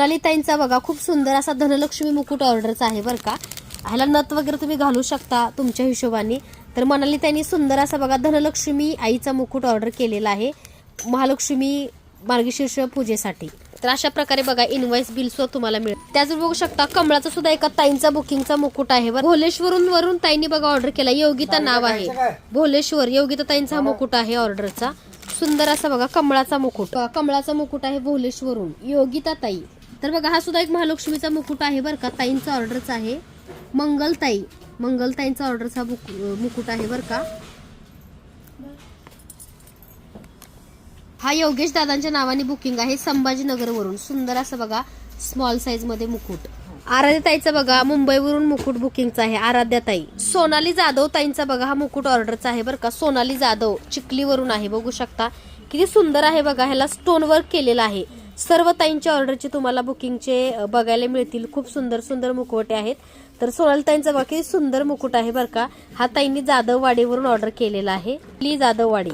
ललिताईंचा बघा खूप सुंदर असा धनलक्ष्मी मुकुट ऑर्डरचा आहे बरं का. ह्याला नथ वगैरे तुम्ही घालू शकता तुमच्या हिशोबाने. तर मनाली त्यांनी सुंदर असा बघा धनलक्ष्मी आईचा मुकुट ऑर्डर केलेला आहे महालक्ष्मी मार्गशीर्ष पूजेसाठी. तर अशा प्रकारे बघा इनवाइस बिल सुद्धा तुम्हाला मिळेल. त्याच बघू शकता कमळाचा सुद्धा एका ताईंचा बुकिंगचा मुकुट आहे. भोलेश्वरून वरून ताईंनी बघा ऑर्डर केला. योगिता नाव आहे. भोलेश्वर योगिता ताईंचा हा. मुकुट आहे ऑर्डरचा सुंदर असा बघा कमळाचा मुकुट. कमळाचा मुकुट आहे भोलेश्वरून. योगिता ताई. तर बघा हा सुद्धा एक महालक्ष्मीचा मुकुट आहे बरं का. ताईंचा ऑर्डरचा आहे. मंगलताई. मंगलताईंचा ऑर्डरचा बुक- मुकुट आहे बरं का. हा योगेश दादांच्या नावाने बुकिंग आहे संभाजीनगरवरून. सुंदर असं बघा स्मॉल साईजमध्ये मुकुट. आराध्याताईचा बघा मुंबईवरून मुकुट बुकिंगचा आहे. आराध्याताई. सोनाली जाधव ताईंचा बघा हा मुकुट ऑर्डरचा आहे बरं का. सोनाली जाधव चिखलीवरून आहे. बघू शकता. किती सुंदर आहे बघा ह्याला स्टोन वर्क केलेला आहे. सर्व ताईंच्या ऑर्डरचे तुम्हाला बुकिंगचे बघायला मिळतील. खूप सुंदर सुंदर मुखवटे आहेत. तर सोनल ताईंचा बाकी सुंदर मुकुट आहे बरं का. हा ताईंनी जाधववाडीवरून ऑर्डर केलेला आहे. ली जाधववाडी.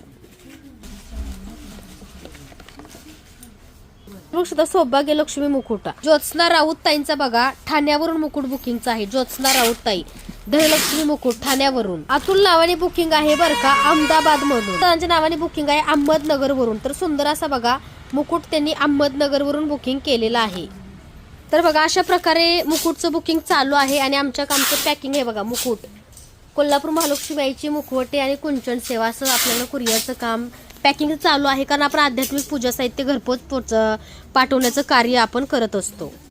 सुद्धा सौभाग्य लक्ष्मी मुकुटा. ज्योत्स्ना राऊत ताईंचा बघा ठाण्यावरून मुकुट बुकिंगचा आहे. ज्योत्स्ना राऊत ताई. धनलक्ष्मी मुकुट ठाण्यावरून अतुल नावाने बुकिंग आहे बरं का अहमदाबाद मधून. त्यांच्या नावाने बुकिंग आहे अहमदनगर वरून तर सुंदर असा बघा मुकुट त्यांनी अहमदनगर वरून बुकिंग केलेलं आहे. तर बघा अशा प्रकारे मुकुटचं बुकिंग चालू आहे आणि आमच्या कामचं पॅकिंग आहे बघा मुकुट. कोल्हापूर महालक्ष्मी बाईची मुखवटे आणि कुंचन सेवा असं आपल्याला कुरिअरचं काम पॅकिंग चालू आहे कारण आपण आध्यात्मिक पूजा साहित्य घरपोच पोच पाठवण्याचं कार्य आपण करत असतो.